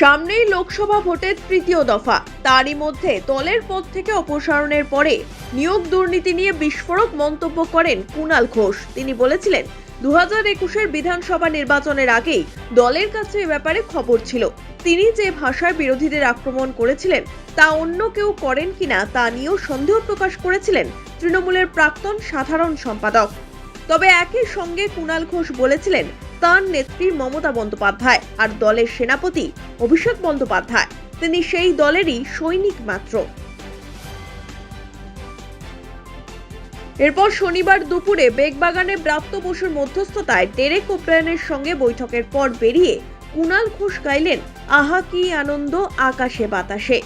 সামনেই লোকসভা ভোটের তৃতীয় দফা। তারই মধ্যে দলের পদ থেকে অপসারণের পরে নিয়োগ দুর্নীতি নিয়ে বিস্ফোরক মন্তব্য করেন কুণাল ঘোষ। তিনি বলেছিলেন দু হাজার একুশের বিধানসভা নির্বাচনের আগেই দলের কাছে এ ব্যাপারে খবর ছিল। তিনি যে ভাষায় বিরোধীদের আক্রমণ করেছিলেন, তা অন্য কেউ করেন কিনা তা নিয়েও সন্দেহ প্রকাশ করেছিলেন তৃণমূলের প্রাক্তন সাধারণ সম্পাদক। তবে একই সঙ্গে কুণাল ঘোষ বলেছিলেন, তার নেত্রী মমতা বন্দ্যোপাধ্যায় আর দলের সেনাপতি অভিষেক বন্দ্যোপাধ্যায়। তিনি সেই দলেরই সৈনিক মাত্র। এরপর শনিবার দুপুরে বেগবাগানে ব্রাত্য বসুর মধ্যস্থতায় ডেরেক ওব্রায়নের সঙ্গে বৈঠকের পর বেরিয়ে কুণাল ঘোষ গাইলেন, আহা, কি আনন্দ, আকাশে বাতাসে।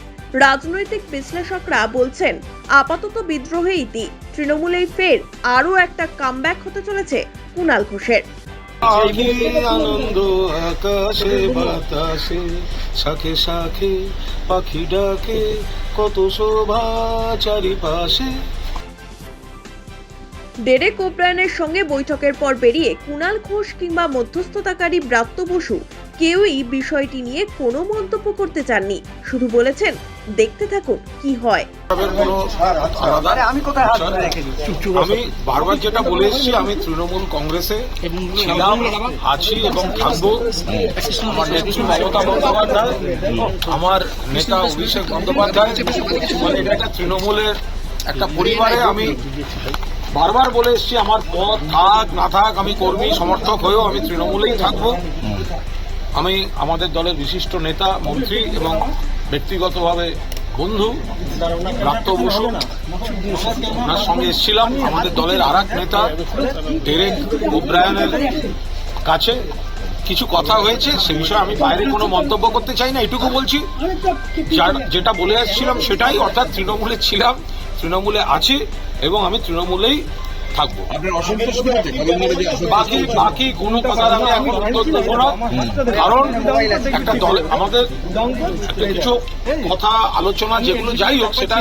রাজনৈতিক বিশ্লেষকরা বলছেন আপাতত বিদ্রোহে ইতি। তৃণমূলেই ফের আরও একটা কামব্যাক হতে চলেছে কুণাল ঘোষের। আগে আনন্দ আকাশে বাতাসে শাখে শাখে পাখি ডাকে কত শোভা চারিপাশে। ডেরেক ওব্রায়নের সঙ্গে বৈঠকের পর বেরিয়ে কুণাল ঘোষ কিংবা মধ্যস্থতাকারী ব্রাত্য বসু কেউই বিষয়টি নিয়ে কোনো মন্তব্য করতে চাননি। শুধু বলেছেন দেখতে থাকুন কি হয়। আমি আমি বারবার যেটা বলে এসেছি আমি তৃণমূল কংগ্রেসে ছিলাম আছি এবং থাকব। আমার নেত্রী মমতা বন্দ্যোপাধ্যায় আমার নেতা অভিষেক বন্দ্যোপাধ্যায় মানে এটা একটা তৃণমূলের একটা পরিবারে আমি বারবার বলে এসেছি আমার পদ থাক না থাক আমি কর্মী সমর্থক হয়েও আমি তৃণমূলেই থাকব। আমি আমাদের দলের বিশিষ্ট নেতা, মন্ত্রী এবং ব্যক্তিগতভাবে বন্ধু প্রাপ্ত বসু। ওনার সঙ্গে এসেছিলাম, আমাদের দলের আর নেতা, ডেরেক ওব্রায়নের কাছে। কিছু কথা হয়েছে, সে বিষয়ে আমি বাইরে কোনো মন্তব্য করতে চাই না, এটুকু বলছি। যেটা বলে আসছিলাম সেটাই, অর্থাৎ তৃণমূলে ছিলাম, তৃণমূলে আছি এবং আমি তৃণমূলেই থাকব। বাকি বাকি কোনো কথার আমি এখন উত্তর দেবো না কারণ একটা দল আমাদের কিছু কথা আলোচনা যেগুলো যাই হোক সেটা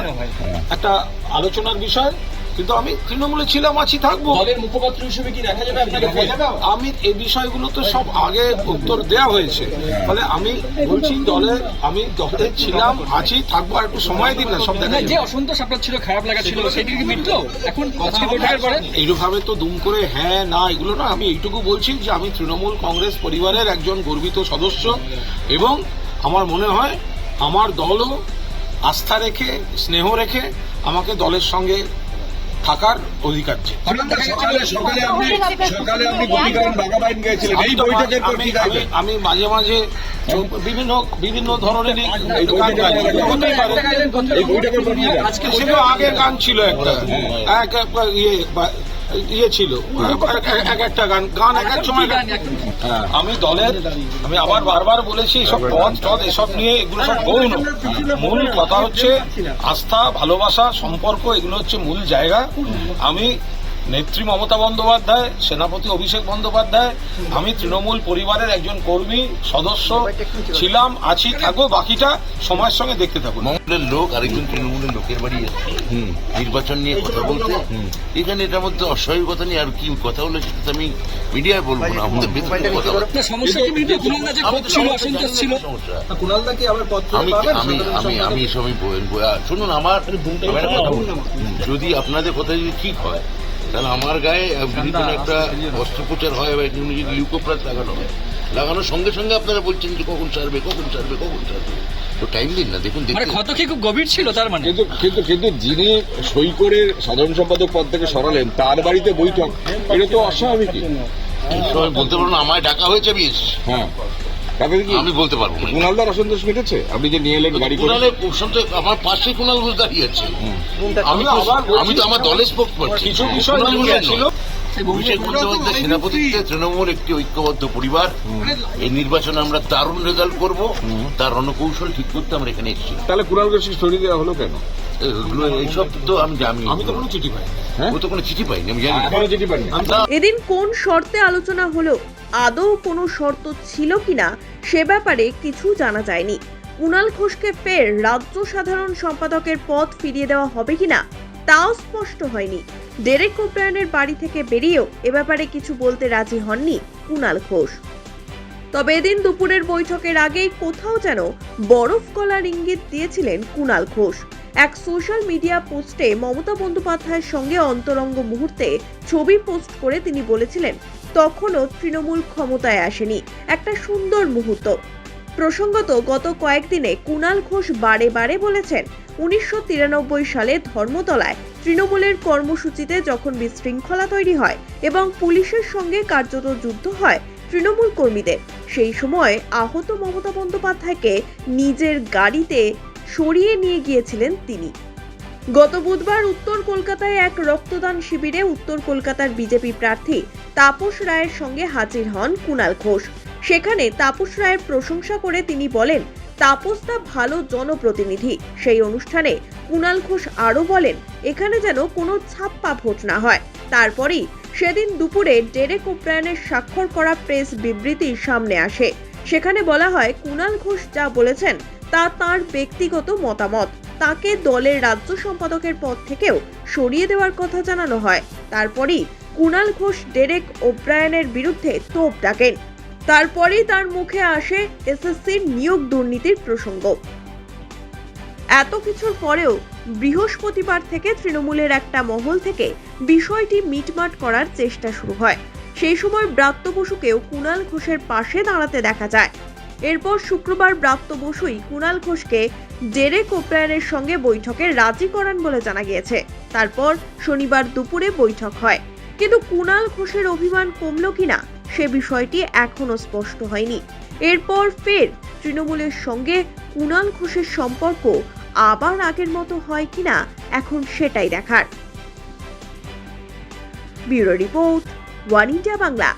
একটা আলোচনার বিষয়। কিন্তু আমি তৃণমূলে ছিলাম আছি থাকব। দলের মুখপাত্র হিসেবে কি দেখা যাবে আপনাকে আমি এই বিষয়গুলো তো সব আগে উত্তর দেওয়া হয়েছে। ফলে আমি বলছি দলে আমি দলে ছিলাম আছি থাকব আর একটু সময় দিন না সব দেখা যে অসন্তোষ আপনার ছিল খারাপ লাগা ছিল সেটি কি মিটলো? এখন এইভাবে তো দুম করে হ্যাঁ না এগুলো না আমি এইটুকু বলছি যে আমি তৃণমূল কংগ্রেস পরিবারের একজন গর্বিত সদস্য এবং আমার মনে হয় আমার দলও আস্থা রেখে স্নেহ রেখে আমাকে দলের সঙ্গে থাকার অধিকার যে। সকালে সকালে আপনি সকালে আপনি গোপীকানন বাগাবাইন গিয়েছিলেন। এই বৈঠকের পর কি আমি মাঝে মাঝে বিভিন্ন বিভিন্ন ধরনের এই বৈঠকের পর? আজকে সেগুলো আগে গান ছিল একটা। এক এক ইয়ে ইয়ে ছিল। এক- এক- এক একটা গান গান এক এক সময় হ্যাঁ, আমি দলের আমি আবার বারবার বলেছি এসব পদ টদ এসব নিয়ে এগুলো সব গৌণ। মূল কথা হচ্ছে আস্থা ভালোবাসা সম্পর্ক এগুলো হচ্ছে মূল জায়গা। আমি নেত্রী মমতা বন্দ্যোপাধ্যায় সেনাপতি অভিষেক বন্দ্যোপাধ্যায় আমি তৃণমূল পরিবারের একজন কর্মী সদস্য ছিলাম আছি থাকব বাকিটা সময়ের সঙ্গে দেখতে থাকুন। তৃণমূলের লোক আরেকজন তৃণমূলের লোকের বাড়ি এসছে নির্বাচন নিয়ে কথা বলতে। এখানে এটার মধ্যে অস্বাভাবিকতা নিয়ে আর কি কথা হলো সেটা আমি মিডিয়ায় বলব না আমাদের আমি আমি আমি আমি এসব শুনুন আমার। যদি আপনাদের কথা যদি ঠিক হয় তাহলে আমার গায়ে কোনো একটা অস্ত্রোপচার হয় বা যদি লিউকোপ্রাস লাগানো হয় লাগানোর সঙ্গে সঙ্গে আপনারা বলছেন যে কখন সারবে কখন সারবে কখন সারবে। তো টাইম দিন না দেখুন মানে ক্ষত কি খুব গভীর ছিল তার মানে? কিন্তু কিন্তু কিন্তু যিনি সই করে সাধারণ সম্পাদক পদ থেকে সরালেন তার বাড়িতে বৈঠক এটা তো সময় বলতে পারব না আমায় ডাকা হয়েছে বেশ হ্যাঁ। কি? আমি বলতে পারব না। কুণালদার অসন্তোষ মিটেছে? আপনি যে নিয়ে এলেন গাড়ি করে? কুণালের আমার পাশে কুণাল ঘোষ দাঁড়িয়ে আছে। আমি তো আমি তো আমার দলের স্পোক কিছু বিষয় ছিল সেনাপতিত্বে তৃণমূল একটি ঐক্যবদ্ধ পরিবার। এই নির্বাচনে আমরা দারুণ রেজাল্ট করব। তার রণকৌশল ঠিক করতে আমরা এখানে এসেছি। তাহলে কুণাল ঘোষের সরিয়ে দেওয়া হলো কেন? এইসব তো আমি জানি। আমি তো কোনো চিঠি পাইনি। হ্যাঁ? ও তো কোনো চিঠি পাইনি আমি জানি। চিঠি পাননি এদিন কোন শর্তে আলোচনা হলো? আদৌ কোনো শর্ত ছিল কিনা সে ব্যাপারে কিছু জানা যায়নি। কুণাল ঘোষকে ফের রাজ্য সাধারণ সম্পাদকের পদ ফিরিয়ে দেওয়া হবে কিনা তাও স্পষ্ট হয়নি। ডেরেক ওব্রায়নের বাড়ি থেকে বেরিয়েও এ ব্যাপারে কিছু বলতে রাজি হননি কুণাল ঘোষ। তবে এদিন দুপুরের বৈঠকের আগেই কোথাও যেন বরফ গলার ইঙ্গিত দিয়েছিলেন কুণাল ঘোষ। এক সোশ্যাল মিডিয়া পোস্টে মমতা বন্দ্যোপাধ্যায়ের সঙ্গে অন্তরঙ্গ মুহূর্তে ছবি পোস্ট করে তিনি বলেছিলেন তখনও তৃণমূল ক্ষমতায় আসেনি। একটা সুন্দর মুহূর্ত। প্রসঙ্গত গত কয়েকদিনে কুণাল ঘোষ বারে বারে বলেছেন, উনিশশো তিরানব্বই সালে ধর্মতলায় তৃণমূলের কর্মসূচিতে যখন বিশৃঙ্খলা তৈরি হয় এবং পুলিশের সঙ্গে কার্যত যুদ্ধ হয় তৃণমূল কর্মীদের, সেই সময় আহত মমতা বন্দ্যোপাধ্যায়কে নিজের গাড়িতে সরিয়ে নিয়ে গিয়েছিলেন তিনি। গত বুধবার উত্তর কলকাতায় এক রক্তদান শিবিরে উত্তর কলকাতার বিজেপি প্রার্থী তাপস রায়ের সঙ্গে হাজির হন কুণাল ঘোষ। সেখানে তাপস রায়ের প্রশংসা করে তিনি বলেন তাপসদা ভালো জনপ্রতিনিধি। সেই অনুষ্ঠানে কুণাল ঘোষ আরও বলেন, এখানে যেন কোনো ছাপ্পা ভোট না হয়। তারপরেই সেদিন দুপুরে ডেরেক ওব্রায়নের স্বাক্ষর করা প্রেস বিবৃতি সামনে আসে। সেখানে বলা হয় কুণাল ঘোষ যা বলেছেন, তা তার ব্যক্তিগত মতামত। তাকে দলের রাজ্য সম্পাদকের পদ থেকেও সরিয়ে দেওয়ার কথা জানানো হয়। তারপরেই কুণাল ঘোষ, ডেরেক ওব্রায়নের বিরুদ্ধে তোপ ডাকেন। তারপরেই তার মুখে আসে এসএসসির নিয়োগ দুর্নীতির প্রসঙ্গ। এত কিছুর পরেও বৃহস্পতিবার থেকে তৃণমূলের একটা মহল থেকে বিষয়টি মিটমাট করার চেষ্টা শুরু হয়। সেই সময় ব্রাত্য বসুকেও কুণাল ঘোষের পাশে দাঁড়াতে দেখা যায়। এরপর শুক্রবার ব্রাত্য বসুই কুণাল ঘোষকে ডেরেক ওব্রায়নের সঙ্গে বৈঠকে রাজি করান বলে জানা গিয়েছে। তারপর শনিবার দুপুরে বৈঠক হয়। কিন্তু কুণাল ঘোষের অভিমান কমল কিনা সে বিষয়টি এখনও স্পষ্ট হয়নি। এরপর ফের তৃণমূলের সঙ্গে কুণাল ঘোষের সম্পর্ক আবার আগের মতো হয় কিনা এখন সেটাই দেখার। Bureau report, one India Bangla.